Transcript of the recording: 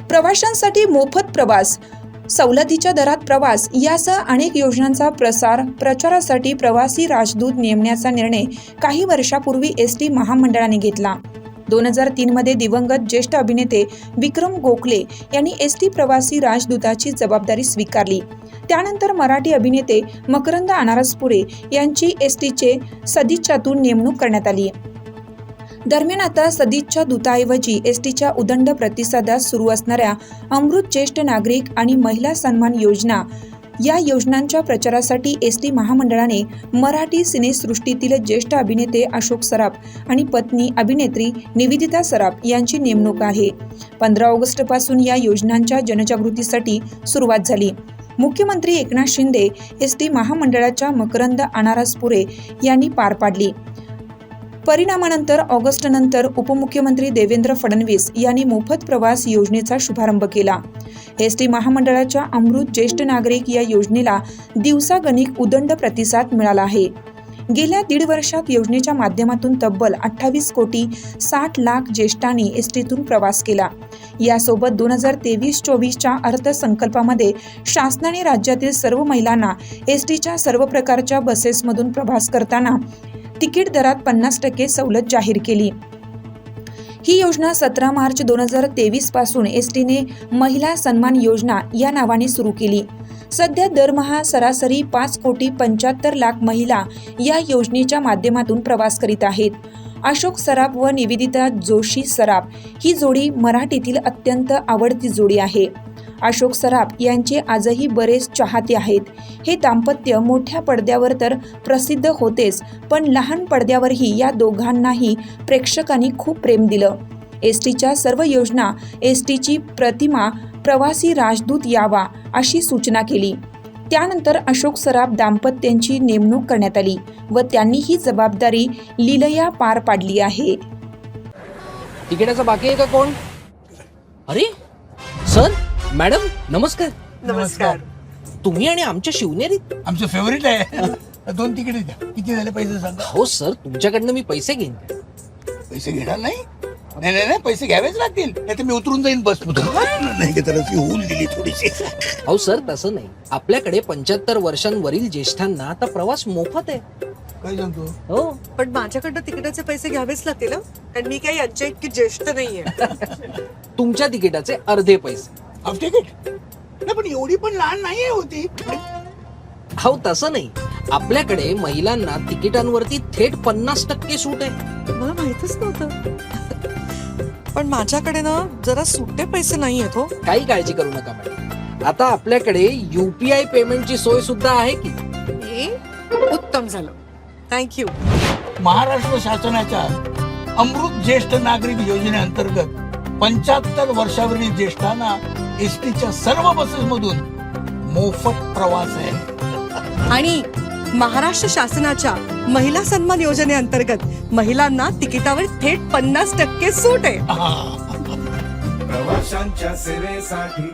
प्रवाशांसाठी मोफत प्रवास सवलतीच्या दरात प्रवास यासह अनेक योजनांचा प्रसार प्रचारासाठी प्रवासी राजदूत नेमण्याचा निर्णय काही वर्षापूर्वी एस टी महामंडळाने घेतला. दोन हजार तीनमध्ये दिवंगत ज्येष्ठ अभिनेते विक्रम गोखले यांनी एस टी प्रवासी राजदूताची जबाबदारी स्वीकारली. त्यानंतर मराठी अभिनेते मकरंद अनारसपुरे यांची एस टीचे सदिच्छातून नेमणूक करण्यात आली. दरम्यान आता सदिच्छा दूताऐवजी एस टीच्या उदंड प्रतिसादात सुरू असणाऱ्या अमृत ज्येष्ठ नागरिक आणि महिला सन्मान योजना या योजनांच्या प्रचारासाठी एस टी महामंडळाने मराठी सिनेसृष्टीतील ज्येष्ठ अभिनेते अशोक सराफ आणि पत्नी अभिनेत्री निवेदिता सराफ यांची नेमणूक आहे. पंधरा ऑगस्टपासून या योजनांच्या जनजागृतीसाठी सुरुवात झाली. मुख्यमंत्री एकनाथ शिंदे एस टी महामंडळाच्या मकरंद अनारसपुरे यांनी पार पाडली. परिणामानंतर ऑगस्टनंतर उपमुख्यमंत्री देवेंद्र फडणवीस यांनी मोफत प्रवास योजनेचा शुभारंभ केला. एस टी महामंडळाच्या अमृत ज्येष्ठ नागरिक या योजनेला दिवसागणिक उदंड प्रतिसाद मिळाला आहे. गेल्या दीड वर्षात योजनेच्या माध्यमातून तब्बल अठ्ठावीस कोटी साठ लाख ज्येष्ठांनी एस टीतून प्रवास केला. यासोबत दोन हजार तेवीस चोवीसच्या अर्थसंकल्पामध्ये शासनाने राज्यातील सर्व महिलांना एस टीच्या सर्व प्रकारच्या बसेसमधून प्रवास करताना तिकीट दरात पन्नास टक्के सवलत जाहीर केली. ही योजना सतरा मार्च दोन हजार तेवीसपासून एस टीने महिला सन्मान योजना या नावाने सुरू केली. सध्या दरमहा सरासरी पाच कोटी पंच्याहत्तर लाख महिला या योजनेच्या माध्यमातून प्रवास करीत आहेत. अशोक सराफ व निवेदिता जोशी सराफ ही जोडी मराठीतील अत्यंत आवडती जोडी आहे. अशोक सराफ यांचे आजही बरेच चाहते आहेत. हे दाम्पत्य मोठ्या पडद्यावर तर प्रसिद्ध होतेच पण लहान पडद्यावरही या दोघांनाही प्रेक्षकांनी खूप प्रेम दिलं. एस टीच्या सर्व योजना एस टीची प्रतिमा प्रवासी राजदूत यावा अशी सूचना केली. त्यानंतर अशोक सराफ दाम्पत्यांची नेमणूक करण्यात आली व त्यांनी ही जबाबदारी लीलया पार पाडली आहे. तिकिटाचं बाकी आहे का कोण? अरे सर? मॅडम नमस्कार. नमस्कार. तुम्ही आणि आमच्या शिवनेरीत आमचं फेवरेट आहे. दोन तिकीट द्या. किती झाले पैसे सांगा. हो सर तुमच्याकडनं मी पैसे घेईन. पैसे घेणार नाही? नाही नाही नाही पैसे घ्यावेच लागतील. नाही तर मी उतरून जाईन बस नाही होऊन दिली थोडीशी. हो सर तसं नाही. आपल्याकडे पंच्याहत्तर वर्षांवरील ज्येष्ठांना आता प्रवास मोफत आहे. काय सांगतो? हो. पण माझ्याकडनं तिकिटाचे पैसे घ्यावेच लागतील हं. कारण मी काही यांच्या इतकी ज्येष्ठ नाहीये. तुमच्या तिकिटाचे अर्धे पैसे. हाफ तिकीट नाही पण एवढी पण लहान नाहीये होती. हो तसं नाही. आपल्याकडे महिलांना तिकिटांवरती थेट पन्नास टक्के सूट आहे. मला माहितच नव्हतं. पण माझ्याकडे ना जरा सुट्टे पैसे नाही आहेत हो. काही काळजी करू नका मॅडम. आता आपल्याकडे युपीआय पेमेंटची सोय सुद्धा आहे की? हे उत्तम झालं. थँक्यू महाराष्ट्र शासनाच्या अमृत ज्येष्ठ नागरिक योजनेअंतर्गत पंच्याहत्तर वर्षावरील ज्येष्ठांना एस टीच्या सर्व बसेस मधून मोफत प्रवास आहे आणि महाराष्ट्र शासनाच्या महिला सन्मान योजनेअंतर्गत महिलांना तिकिटावर थेट पन्नास टक्के सूट आहे. प्रवाशांच्या सेवेसाठी